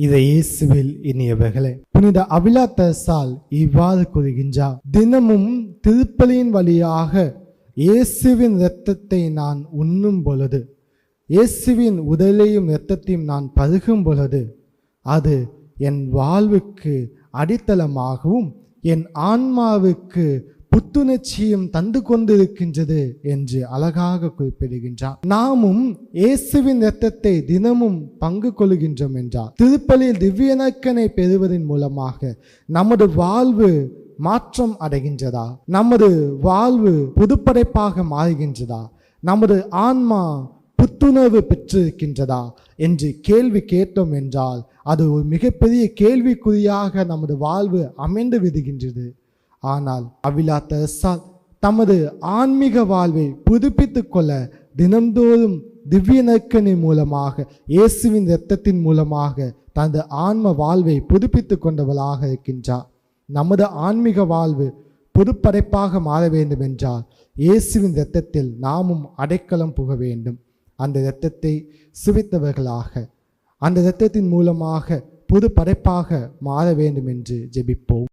இதை இயேசுவில் இனியவர்களே புனித அபிலா இவ்வாறு கூறுகின்றார் தினமும் திருப்பலியின் வழியாக இயேசுவின் இரத்தத்தை நான் உண்ணும் பொழுது இயேசுவின் உடலையும் இரத்தத்தையும் நான் பருகும் பொழுது அது என் வாழ்வுக்கு அடித்தளமாகவும் என் ஆன்மாவுக்கு புத்துணர்ச்சியும் தந்து கொண்டிருக்கின்றது என்று அழகாக குறிப்பிடுகின்றார். நாமும் இயேசுவின் இரத்தத்தை தினமும் பங்கு கொள்கின்றோம் என்றார். திருப்பலியில் திவ்யனக்கனை பெறுவதன் மூலமாக நமது வாழ்வு மாற்றம் அடைகின்றதா? நமது வாழ்வு புதுப்படைப்பாக மாறுகின்றதா? நமது ஆன்மா புத்துணர்வு பெற்றிருக்கின்றதா? என்று கேள்வி கேட்டோம் என்றால் அது ஒரு மிகப்பெரிய கேள்விக்குறியாக நமது வாழ்வு அமைந்து விடுகின்றது. ஆனால் அவிலா தெரசால் தமது ஆன்மீக வாழ்வை புதுப்பித்து கொள்ள தினந்தோறும் திவ்ய நற்கனி மூலமாக இயேசுவின் இரத்தத்தின் மூலமாக தனது ஆன்ம வாழ்வை புதுப்பித்து கொண்டவளாக இருக்கின்றார். நமது ஆன்மீக வாழ்வு புதுப்படைப்பாக மாற வேண்டும் என்றால் இயேசுவின் இரத்தத்தில் நாமும் அடைக்கலம் புக வேண்டும். அந்த இரத்தத்தை சுவித்தவர்களாக அந்த இரத்தத்தின் மூலமாக புது படைப்பாக மாற வேண்டும் என்று ஜெபிப்போம்.